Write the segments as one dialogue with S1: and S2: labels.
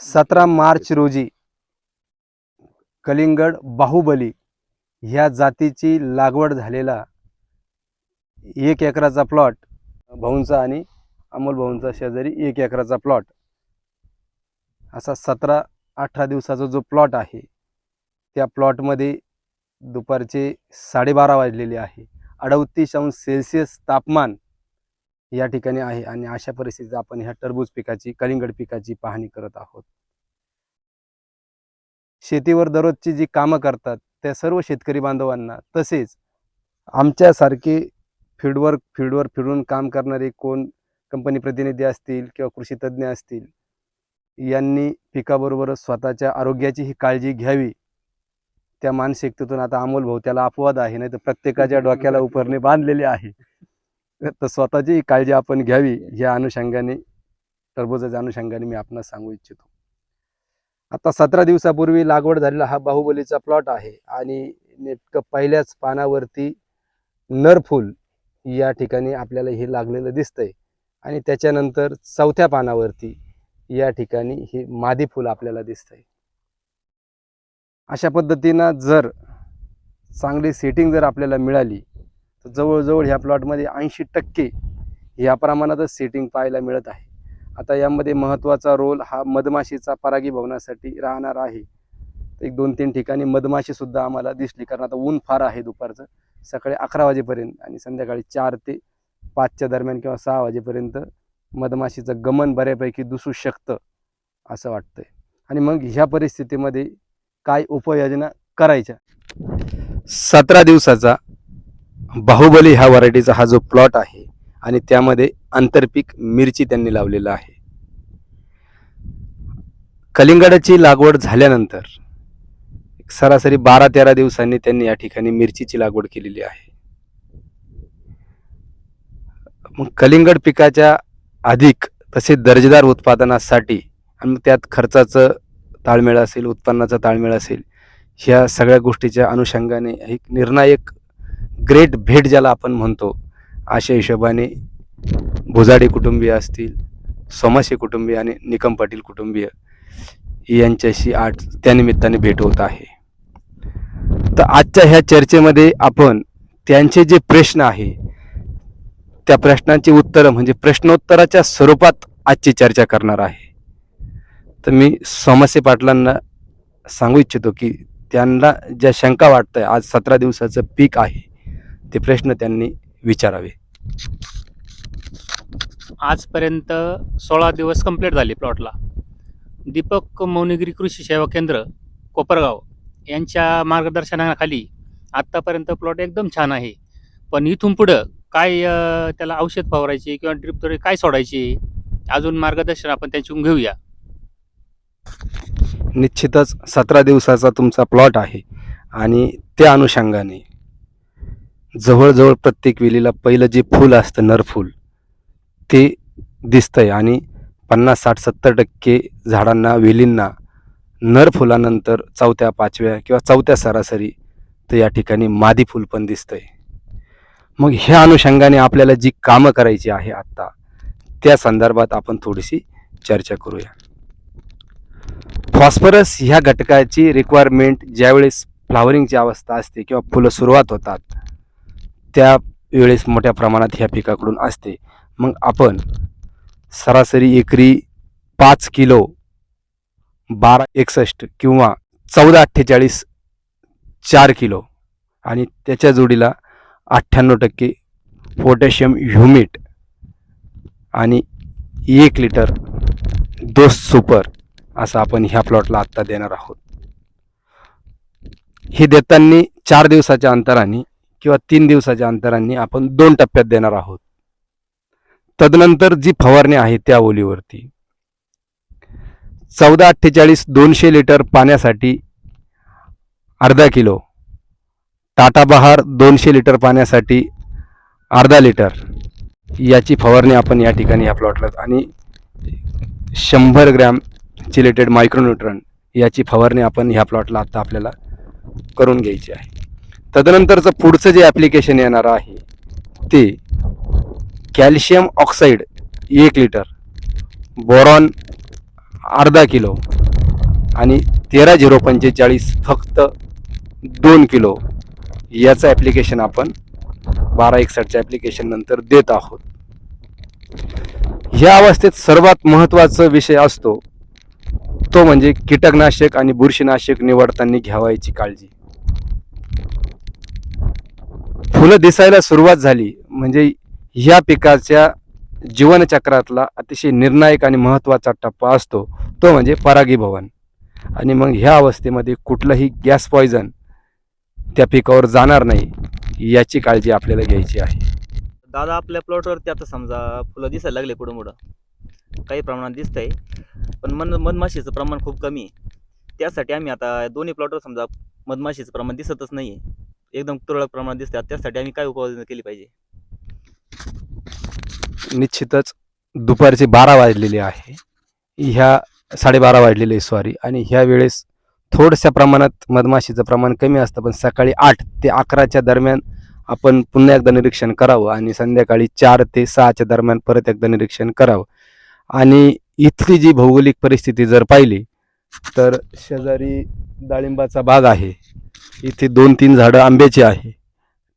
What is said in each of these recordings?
S1: सतरा मार्च रोजी कलिंगड बाहुबली ह्या जातीची लागवड झालेला एक एकराचा प्लॉट भाऊंचा आणि अमोल भाऊंचा शेजारी एक एकराचा प्लॉट असा सतरा अठरा दिवसाचा जो प्लॉट आहे त्या प्लॉटमध्ये दुपारचे साडेबारा वाजलेले आहे. अडतीस अंश सेल्सिअस तापमान या ठिकाणी आहे आणि अशा परिस्थितीत आपण ह्या टरबूज पिकाची कलिंगड पिकाची पाहणी करत आहोत. शेतीवर दररोजची जी कामं करतात त्या सर्व शेतकरी बांधवांना तसेच आमच्यासारखे फील्डवर फील्डवर फिरून काम करणारे कोण कंपनी प्रतिनिधी असतील किंवा कृषी तज्ज्ञ असतील यांनी पिकाबरोबरच स्वतःच्या आरोग्याचीही काळजी घ्यावी. त्या मानसिकतेतून आता अमोल भाऊ त्याला अपवाद आहे नाही तर प्रत्येकाच्या डोक्याला उपरणे बांधलेले आहे. तर स्वतःची काळजी आपण घ्यावी या अनुषंगाने टरबुजाच्या अनुषंगाने मी आपणास सांगू इच्छितो. आता सतरा दिवसापूर्वी लागवड झालेला हा बाहुबलीचा प्लॉट आहे आणि नेमकं पहिल्याच पानावरती नरफूल या ठिकाणी आपल्याला हे लागलेलं दिसतंय आणि त्याच्यानंतर चौथ्या पानावरती या ठिकाणी हे मादी फूल आपल्याला दिसतंय. अशा पद्धतीनं जर चांगली सेटिंग जर आपल्याला मिळाली जवळजवळ ह्या प्लॉटमध्ये ऐंशी टक्के या प्रमाणातच सेटिंग पाहायला मिळत आहे. आता यामध्ये महत्त्वाचा रोल हा मधमाशीचा परागीभवनासाठी राहणार आहे. एक दोन तीन ठिकाणी मधमाशीसुद्धा आम्हाला दिसली कारण आता ऊन फार आहे दुपारचं. सकाळी अकरा वाजेपर्यंत आणि संध्याकाळी चार ते पाचच्या दरम्यान किंवा सहा वाजेपर्यंत मधमाशीचं गमन बऱ्यापैकी दिसू शकतं असं वाटतंय. आणि मग ह्या परिस्थितीमध्ये काय उपाययोजना करायच्या? सतरा दिवसाचा बाहुबली ह्या व्हरायटीचा हा जो प्लॉट आहे आणि त्यामध्ये आंतरपीक मिरची त्यांनी लावलेलं आहे. कलिंगडाची लागवड झाल्यानंतर सरासरी बारा तेरा दिवसांनी त्यांनी या ठिकाणी मिरचीची लागवड केलेली आहे. मग कलिंगड पिकाच्या अधिक तसेच दर्जेदार उत्पादनासाठी आणि मग त्यात खर्चाचं ताळमेळ असेल उत्पन्नाचा ताळमेळ असेल ह्या सगळ्या गोष्टीच्या अनुषंगाने एक निर्णायक ग्रेट भेट ज्याला आपण म्हणतो अशा हिशोबाने भुजाडे कुटुंबीय असतील सोमाशे कुटुंबीय आणि निकम पाटील कुटुंबीय यांच्याशी आज त्यानिमित्ताने भेट होत आहे. तर आजच्या ह्या चर्चेमध्ये आपण त्यांचे जे प्रश्न आहे त्या प्रश्नांची उत्तरं म्हणजे प्रश्नोत्तराच्या स्वरूपात आजची चर्चा करणार आहे. तर मी सोमासे पाटलांना सांगू इच्छितो की त्यांना ज्या शंका वाटतंय आज सतरा दिवसाचं पीक आहे ते प्रश्न त्यांनी विचारावे.
S2: आजपर्यंत सोळा दिवस कंप्लीट झाले प्लॉटला दीपक मौनिगिरी कृषी सेवा केंद्र कोपरगाव यांच्या मार्गदर्शनाखाली आत्तापर्यंत प्लॉट एकदम छान आहे. पण इथून पुढं काय त्याला औषध फवारायचे किंवा ड्रिपद्वारे काय सोडायचे अजून मार्गदर्शन आपण त्यांच्याकडून घेऊया.
S1: निश्चितच सतरा दिवसाचा तुमचा प्लॉट आहे आणि त्या अनुषंगाने जवळजवळ प्रत्येक वेलीला पहिलं जे फूल असतं नरफूल ते दिसतंय. आणि पन्नास साठ सत्तर टक्के झाडांना वेलींना नर फुलानंतर चौथ्या पाचव्या किंवा चौथ्या सरासरी तर या ठिकाणी मादी फूल पण दिसतंय. मग ह्या अनुषंगाने आपल्याला जी कामं करायची आहे आत्ता त्या संदर्भात आपण थोडीशी चर्चा करूया. फॉस्फरस ह्या घटकाची रिक्वायरमेंट ज्यावेळेस फ्लावरिंगची अवस्था असते किंवा फुलं सुरुवात होतात त्या वेळेस मोठ्या प्रमाणात ह्या पिकाकडून असते. मग आपण सरासरी एकरी पाच किलो बारा एकसष्ट किंवा चौदा अठ्ठेचाळीस चार किलो आणि त्याच्या जोडीला अठ्ठ्याण्णव टक्के पोटॅशियम ह्युमिट आणि एक लिटर दोस सुपर असं आपण ह्या प्लॉटला आत्ता देणार आहोत. हे देताना चार दिवसाच्या अंतराने किंवा तीन दिवसाच्या अंतराने आपण दोन टप्प्यात देणार आहोत. तदनंतर जी फवारणी आहे त्या ओलीवरती. चौदा अठ्ठेचाळीस दोनशे लिटर पाण्यासाठी अर्धा किलो टाटा बहार दोनशे लिटर पाण्यासाठी अर्धा लिटर याची फवारणी आपण या ठिकाणी या प्लॉटला आणि शंभर ग्रॅम चिलेटेड मायक्रोन्यूट्रन याची फवारणी आपण ह्या प्लॉटला आत्ता आपल्याला करून घ्यायची आहे. तदनंतरचं पुढचं जे ॲप्लिकेशन येणार आहे ते कॅल्शियम ऑक्साईड एक लिटर बोरॉन अर्धा किलो आणि तेरा झिरो पंचेचाळीस फक्त दोन किलो याचं ॲप्लिकेशन आपण बारा एकसष्टच्या ॲप्लिकेशन नंतर देत आहोत. ह्या अवस्थेत सर्वात महत्त्वाचा विषय असतो तो म्हणजे कीटकनाशक आणि बुरशीनाशक निवडताना घ्यावायची काळजी. फुलं दिसायला सुरुवात झाली. म्हणजे ह्या पिकाच्या जीवनचक्रातला अतिशय निर्णायक आणि महत्त्वाचा टप्पा असतो. तो म्हणजे परागीभवन आणि मग ह्या अवस्थेमध्ये कुठलंही गॅस पॉयझन त्या पिकावर जाणार नाही याची काळजी आपल्याला घ्यायची आहे.
S3: दादा आपल्या प्लॉटवरती आता समजा फुलं दिसायला लागले पुढं पुढं काही प्रमाणात दिसतंय पण मन मधमाशीचं प्रमाण खूप कमी आहे. त्यासाठी आम्ही आता दोन्ही प्लॉटवर समजा मधमाशीचं प्रमाण दिसतच नाही आहे एकदम तुरळक प्रमाणात दिसतात त्यासाठी आम्ही काय उपाययोजना केली पाहिजे?
S1: निश्चितच दुपारचे बारा वाजलेले आहे. ह्या साडेबारा वाजलेले सॉरी आणि ह्या वेळेस थोडशा प्रमाणात मधमाशीचं प्रमाण कमी असतं पण सकाळी आठ ते अकराच्या दरम्यान आपण पुन्हा एकदा निरीक्षण करावं आणि संध्याकाळी चार ते सहाच्या दरम्यान परत एकदा निरीक्षण करावं. आणि इथली जी भौगोलिक परिस्थिती जर पाहिली तर शेजारी डाळिंबाचा बाग आहे. इथे दोन तीन झाडं आंब्याची आहे.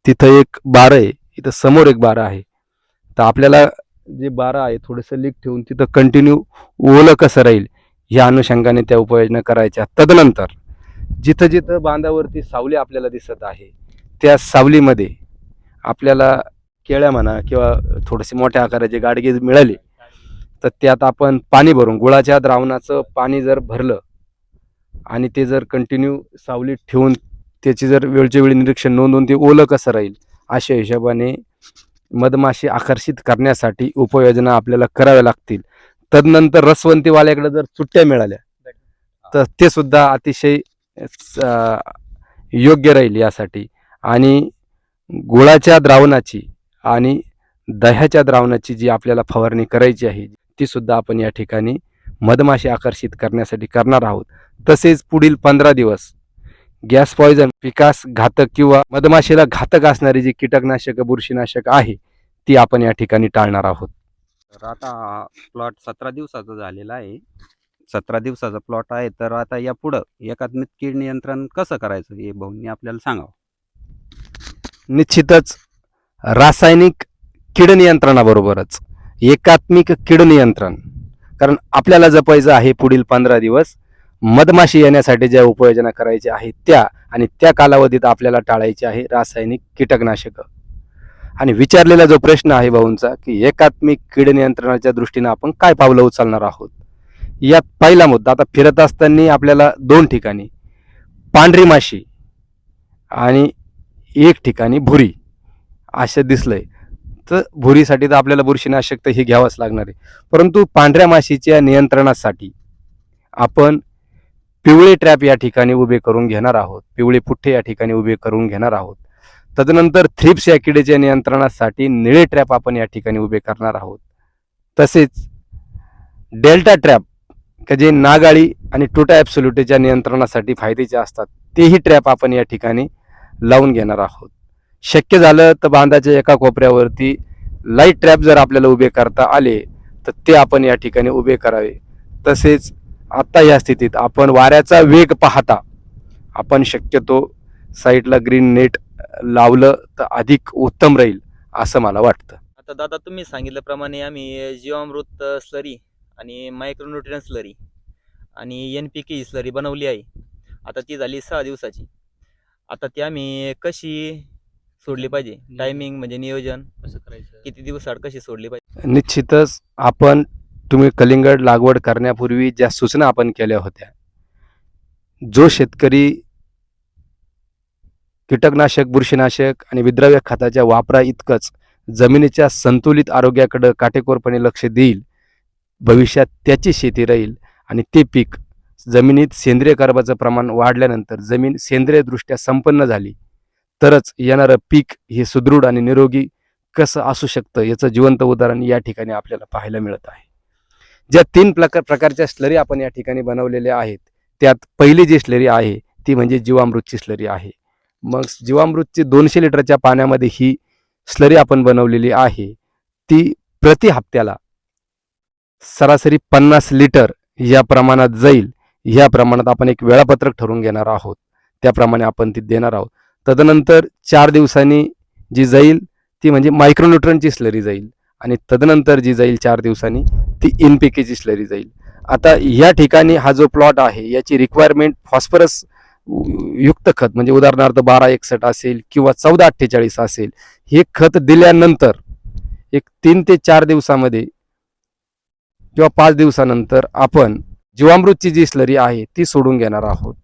S1: तिथं एक बारं आहे इथं समोर एक बारं आहे. तर आपल्याला जे बारं आहे थोडंसं लीक ठेवून तिथं कंटिन्यू ओलं कसं राहील ह्या अनुषंगाने त्या उपाययोजना करायच्या. तदनंतर जिथं जिथं बांधावरती सावली आपल्याला दिसत आहे त्या सावलीमध्ये आपल्याला केळ्या म्हणा किंवा थोडेसे मोठ्या आकाराचे गाडगे मिळाले तर त्यात आपण पाणी भरून गुळाच्या द्रावणाचं पाणी जर भरलं आणि ते जर कंटिन्यू सावलीत ठेवून त्याची जर वेळच्या वेळी निरीक्षण नोंदवून ते ओलं कसं राहील अशा हिशोबाने मधमाशी आकर्षित करण्यासाठी उपाययोजना आपल्याला कराव्या लागतील. तदनंतर रसवंतीवाल्याकडे जर चुट्ट्या मिळाल्या तर ते सुद्धा अतिशय योग्य राहील यासाठी. आणि गुळाच्या द्रावणाची आणि दह्याच्या द्रावणाची जी आपल्याला फवारणी करायची आहे ती सुद्धा आपण या ठिकाणी मधमाशी आकर्षित करण्यासाठी करणार आहोत. तसेच पुढील पंधरा दिवस गॅस पॉयझन पिकास घातक किंवा मधमाशीला घातक असणारी जी कीटकनाशक बुरशीनाशक आहे ती आपण या ठिकाणी टाळणार आहोत.
S4: तर आता प्लॉट सतरा दिवसाचा झालेला आहे. सतरा दिवसाचा प्लॉट आहे तर आता या पुढं एकात्मिक कीड नियंत्रण कसं करायचं हे भाऊंनी आपल्याला सांगावं.
S1: निश्चितच रासायनिक कीड नियंत्रणाबरोबरच एकात्मिक कीड नियंत्रण कारण आपल्याला जपायचं आहे पुढील पंधरा दिवस मधमाशी येण्यासाठी ज्या उपाययोजना करायच्या आहेत त्या आणि त्या कालावधीत आपल्याला टाळायची आहे रासायनिक कीटकनाशकं. आणि विचारलेला जो प्रश्न आहे भाऊंचा की एकात्मिक कीड नियंत्रणाच्या दृष्टीनं आपण काय पावलं उचलणार आहोत? यात पहिला मुद्दा आता फिरत असताना आपल्याला दोन ठिकाणी पांढरी माशी आणि एक ठिकाणी भुरी असं दिसलंय. तर भुरीसाठी तर आपल्याला बुरशीनाशक तर हे घ्यावंच लागणार आहे. परंतु पांढऱ्या माशीच्या नियंत्रणासाठी आपण पिवळे ट्रॅप या ठिकाणी उभे करून घेणार आहोत. पिवळे पुठ्ठे या ठिकाणी उभे करून घेणार आहोत. तदनंतर थ्रिप्स या किडीच्या नियंत्रणासाठी निळे ट्रॅप आपण या ठिकाणी उभे करणार आहोत. तसेच डेल्टा ट्रॅप का जे नागाळी आणि टोटा ॲप्सोल्युटेच्या नियंत्रणासाठी फायद्याचे असतात तेही ट्रॅप आपण या ठिकाणी लावून घेणार आहोत. शक्य झालं तर बांधाच्या एका कोपऱ्यावरती लाइट ट्रॅप जर आपल्याला उभे करता आले तर ते आपण या ठिकाणी उभे करावे. तसेच आत्ता या स्थितीत आपण वाऱ्याचा वेग पाहता आपण शक्यतो साईडला ग्रीन नेट लावलं तर अधिक उत्तम राहील असं मला वाटतं.
S3: आता दादा तुम्ही सांगितल्याप्रमाणे आम्ही जीवामृत स्लरी आणि मायक्रोन्युट्रियन स्लरी आणि एन पी के स्लरी बनवली आहे. आता ती झाली सहा दिवसाची. आता ती आम्ही कशी सोडली पाहिजे? टायमिंग म्हणजे नियोजन?
S2: कसं करायचं?
S3: किती दिवसाआड कशी सोडली पाहिजे?
S1: निश्चितच आपण तुम्ही कलिंगड लागवड करण्यापूर्वी ज्या सूचना आपण केल्या होत्या जो शेतकरी कीटकनाशक बुरशीनाशक आणि विद्राव्य खताच्या वापरा इतकंच जमिनीच्या संतुलित आरोग्याकडं काटेकोरपणे लक्ष देईल भविष्यात त्याची शेती राहील आणि ते पीक जमिनीत सेंद्रिय कर्बाचं प्रमाण वाढल्यानंतर जमीन सेंद्रियदृष्ट्या संपन्न झाली तरच येणारं पीक हे सुदृढ आणि निरोगी कसं असू शकतं याचं जिवंत उदाहरण या ठिकाणी आपल्याला पाहायला मिळत आहे. ज्या तीन प्रकार प्रकारच्या स्लरी आपण या ठिकाणी बनवलेल्या आहेत त्यात पहिली जी स्लरी आहे ती म्हणजे जीवामृतची स्लरी आहे. मग जीवामृतची दोनशे लिटरच्या पाण्यामध्ये ही स्लरी आपण बनवलेली आहे. ती प्रति हप्त्याला सरासरी पन्नास लिटर या प्रमाणात जाईल. या प्रमाणात आपण एक वेळापत्रक ठरवून घेणार आहोत. त्याप्रमाणे आपण ती देणार आहोत. तदनंतर चार दिवसांनी जी जाईल ती म्हणजे मायक्रोन्युट्रनची स्लरी जाईल. आणि तदनंतर जी जाईल चार दिवसांनी ती इन पिकेची स्लरी जाईल. आता या ठिकाणी हा जो प्लॉट आहे याची रिक्वायरमेंट फॉस्फरस युक्त खत म्हणजे उदाहरणार्थ बारा एकसठ असेल किंवा चौदा अठ्ठेचाळीस असेल हे खत दिल्यानंतर एक तीन ते चार दिवसामध्ये किंवा पाच दिवसानंतर आपण जीवामृतची जी स्लरी आहे ती सोडून घेणार आहोत.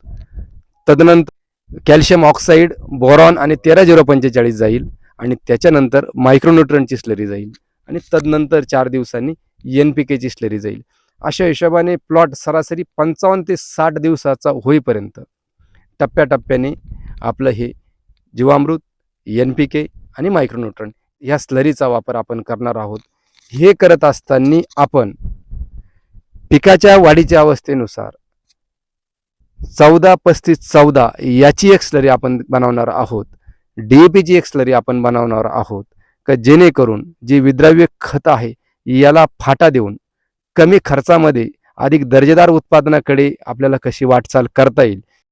S1: तदनंतर कॅल्शियम ऑक्साईड बोरॉन आणि तेरा झिरो पंचेचाळीस जाईल आणि त्याच्यानंतर मायक्रोन्युट्रनची स्लरी जाईल. आणि तदनंतर चार दिवसांनी एन पी केची स्लरी जाईल. अशा हिशोबाने प्लॉट सरासरी पंचावन्न ते साठ दिवसाचा होईपर्यंत टप्प्याटप्प्याने आपलं हे जीवामृत एन पी के आणि मायक्रोन्युट्रन ह्या स्लरीचा वापर आपण करणार आहोत. हे करत असताना आपण पिकाच्या वाढीच्या अवस्थेनुसार चौदा पस्तीस चौदा याची एक स्लरी आपण बनवणार आहोत. डीएपीची एक स्लरी आपण बनवणार आहोत. का जेणेकरून जे विद्राव्य खत आहे याला फाटा देऊन कमी खर्चामध्ये अधिक दर्जेदार उत्पादनाकडे आपल्याला कशी वाटचाल करता येईल?